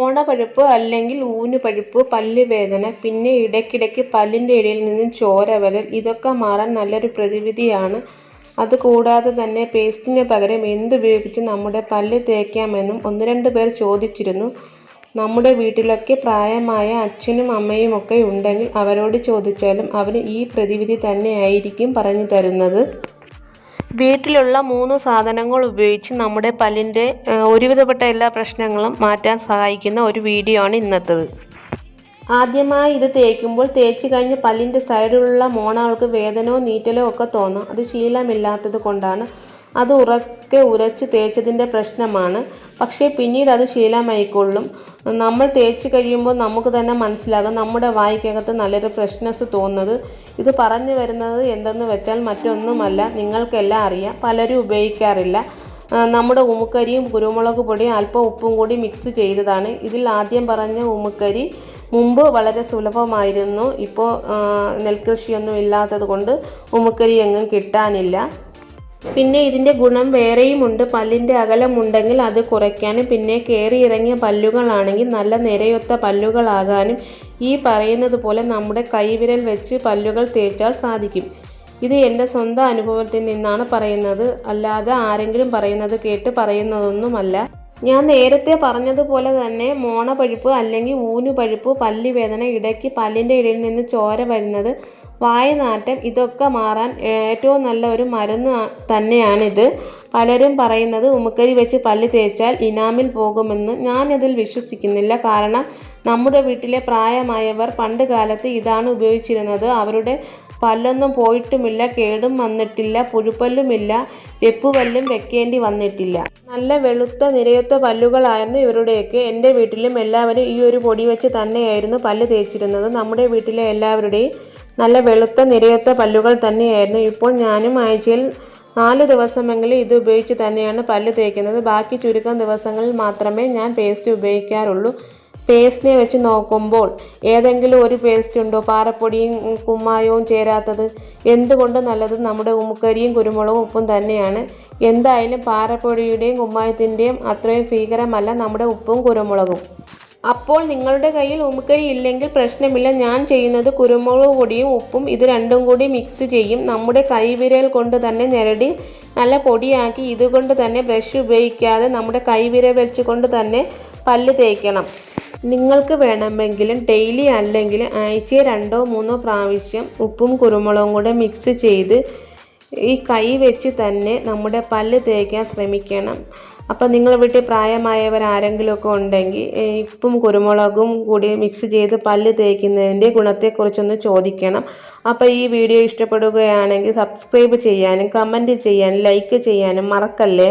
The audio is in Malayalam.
മോണപഴുപ്പ് അല്ലെങ്കിൽ ഊനുപഴുപ്പ്, പല്ലുവേദന, പിന്നെ ഇടയ്ക്കിടയ്ക്ക് പല്ലിന്റെ ഇടയിൽ നിന്നും ചോര വരൽ ഇതൊക്കെ മാറാൻ നല്ലൊരു പ്രതിവിധിയാണ്. അതുകൂടാതെ തന്നെ പേസ്റ്റിന് പകരം എന്തുപയോഗിച്ച് നമ്മുടെ പല്ല് തേക്കാമെന്നും ഒന്ന് രണ്ട് പേർ ചോദിച്ചിരുന്നു. നമ്മുടെ വീട്ടിലൊക്കെ പ്രായമായ അച്ഛനും അമ്മയും ഒക്കെ ഉണ്ടെങ്കിൽ അവരോട് ചോദിച്ചാലും അവർ ഈ പ്രതിവിധി തന്നെയായിരിക്കും പറഞ്ഞുതരുന്നത്. വീട്ടിലുള്ള മൂന്ന് സാധനങ്ങൾ ഉപയോഗിച്ച് നമ്മുടെ പല്ലിന്റെ ഒരുവിധപ്പെട്ട എല്ലാ പ്രശ്നങ്ങളും മാറ്റാൻ സഹായിക്കുന്ന ഒരു വീഡിയോ ആണ് ഇന്നത്തത് ആദ്യമായി ഇത് തേക്കുമ്പോൾ തേച്ച് കഴിഞ്ഞ് പല്ലിന്റെ സൈഡിലുള്ള മോണകൾക്ക് വേദനയോ നീറ്റലോ ഒക്കെ തോന്നും അത് ശീലമില്ലാത്തത് കൊണ്ടാണ്. അത് ഉറക്കെ ഉരച്ച് തേച്ചതിന്റെ പ്രശ്നമാണ്. പക്ഷേ പിന്നീട് അത് ശീലമായിക്കൊള്ളും. നമ്മൾ തേച്ച് കഴിയുമ്പോൾ നമുക്ക് തന്നെ മനസ്സിലാകും നമ്മുടെ വായിക്കകത്ത് നല്ലൊരു ഫ്രഷ്നെസ് തോന്നുന്നത്. ഇത് പറഞ്ഞു വരുന്നത് എന്തെന്ന് വെച്ചാൽ മറ്റൊന്നുമല്ല നിങ്ങൾക്കെല്ലാം അറിയാം. പലരും ഉപയോഗിക്കാറില്ല. നമ്മുടെ ഉമുക്കരിയും കുരുമുളക് പൊടിയും അല്പം ഉപ്പും കൂടി മിക്സ് ചെയ്തതാണ്. ഇതിൽ ആദ്യം പറഞ്ഞ ഉമുക്കരി മുമ്പ് വളരെ സുലഭമായിരുന്നു. ഇപ്പോൾ നെൽകൃഷിയൊന്നും ഇല്ലാത്തത് കൊണ്ട് ഉമുക്കരി എങ്ങും കിട്ടാനില്ല. പിന്നെ ഇതിന്റെ ഗുണം വേറെയുമുണ്ട്. പല്ലിന്റെ അകലമുണ്ടെങ്കിൽ അത് കുറയ്ക്കാനും പിന്നെ കയറി ഇറങ്ങിയ പല്ലുകളാണെങ്കിൽ നല്ല നിരയൊത്ത പല്ലുകളാകാനും ഈ പറയുന്നത് പോലെ നമ്മുടെ കൈവിരൽ വെച്ച് പല്ലുകൾ തേച്ചാൽ സാധിക്കും. ഇത് എന്റെ സ്വന്തം അനുഭവത്തിൽ നിന്നാണ് പറയുന്നത്. അല്ലാതെ ആരെങ്കിലും പറയുന്നത് കേട്ട് പറയുന്നതൊന്നുമല്ല. ഞാൻ നേരത്തെ പറഞ്ഞതുപോലെ തന്നെ മോണപഴുപ്പ് അല്ലെങ്കിൽ ഊനുപഴുപ്പ്, പല്ലുവേദന, ഇടയ്ക്ക് പല്ലിന്റെ ഇടയിൽ നിന്ന് ചോര വരുന്നത്, വായ്നാറ്റം ഇതൊക്കെ മാറാൻ ഏറ്റവും നല്ല ഒരു മരുന്ന് തന്നെയാണിത്. പലരും പറയുന്നത് ഉമ്മക്കരി വെച്ച് പല്ല് തേച്ചാൽ ഇനാമിൽ പോകുമെന്ന്. ഞാനതിൽ വിശ്വസിക്കുന്നില്ല. കാരണം നമ്മുടെ വീട്ടിലെ പ്രായമായവർ പണ്ട് കാലത്ത് ഇതാണ് ഉപയോഗിച്ചിരുന്നത്. അവരുടെ പല്ലൊന്നും പോയിട്ടുമില്ല, കേടും വന്നിട്ടില്ല, പുഴുപ്പല്ലുമില്ല, വെപ്പുപല്ലും വെക്കേണ്ടി വന്നിട്ടില്ല. നല്ല വെളുത്ത നിരയത്ത പല്ലുകളായിരുന്നു ഇവരുടെയൊക്കെ. എന്റെ വീട്ടിലും എല്ലാവരും ഈ ഒരു പൊടി വെച്ച് തന്നെയായിരുന്നു പല്ല് തേച്ചിരുന്നത്. നമ്മുടെ വീട്ടിലെ എല്ലാവരുടെയും നല്ല വെളുത്ത നിരയത്ത പല്ലുകൾ തന്നെയായിരുന്നു. ഇപ്പോൾ ഞാനും ആഴ്ചയിൽ നാല് ദിവസമെങ്കിലും ഇത് ഉപയോഗിച്ച് തന്നെയാണ് പല്ല് തേക്കുന്നത്. ബാക്കി ചുരുക്കം ദിവസങ്ങളിൽ മാത്രമേ ഞാൻ പേസ്റ്റ് ഉപയോഗിക്കാറുള്ളൂ. പേസ്റ്റിനെ വെച്ച് നോക്കുമ്പോൾ ഏതെങ്കിലും ഒരു പേസ്റ്റ് ഉണ്ടോ പാറപ്പൊടിയും കുമ്മായവും ചേരാത്തത്? എന്തുകൊണ്ടും നല്ലത് നമ്മുടെ ഉമ്മക്കരിയും കുരുമുളകും ഉപ്പും തന്നെയാണ്. എന്തായാലും പാറപ്പൊടിയുടെയും കുമ്മായത്തിന്റെയും അത്രയും ഭീകരമല്ല നമ്മുടെ ഉപ്പും കുരുമുളകും. അപ്പോൾ നിങ്ങളുടെ കയ്യിൽ ഉമ്മക്കരി ഇല്ലെങ്കിൽ പ്രശ്നമില്ല. ഞാൻ ചെയ്യുന്നത് കുരുമുളക് പൊടിയും ഉപ്പും ഇത് രണ്ടും കൂടി മിക്സ് ചെയ്യും. നമ്മുടെ കൈവിരൽ കൊണ്ട് തന്നെ ഞെരടി നല്ല പൊടിയാക്കി ഇതുകൊണ്ട് തന്നെ ബ്രഷ് ഉപയോഗിക്കാതെ നമ്മുടെ കൈവിരൽ വെച്ചുകൊണ്ട് തന്നെ പല്ല് തേക്കണം. നിങ്ങൾക്ക് വേണമെങ്കിലും ഡെയിലി അല്ലെങ്കിൽ ആഴ്ചയിൽ രണ്ടോ മൂന്നോ പ്രാവശ്യം ഉപ്പും കുരുമുളകും കൂടെ മിക്സ് ചെയ്ത് ഈ കൈ വെച്ച് തന്നെ നമ്മുടെ പല്ല് തേക്കാൻ ശ്രമിക്കണം. അപ്പോൾ നിങ്ങൾ വീട്ടിൽ പ്രായമായവർ ആരെങ്കിലുമൊക്കെ ഉണ്ടെങ്കിൽ ഉപ്പും കുരുമുളകും കൂടി മിക്സ് ചെയ്ത് പല്ല് തേക്കുന്നതിന്റെ ഗുണത്തെക്കുറിച്ചൊന്ന് ചോദിക്കണം. അപ്പോൾ ഈ വീഡിയോ ഇഷ്ടപ്പെടുകയാണെങ്കിൽ സബ്സ്ക്രൈബ് ചെയ്യാനും കമന്റ് ചെയ്യാനും ലൈക്ക് ചെയ്യാനും മറക്കല്ലേ.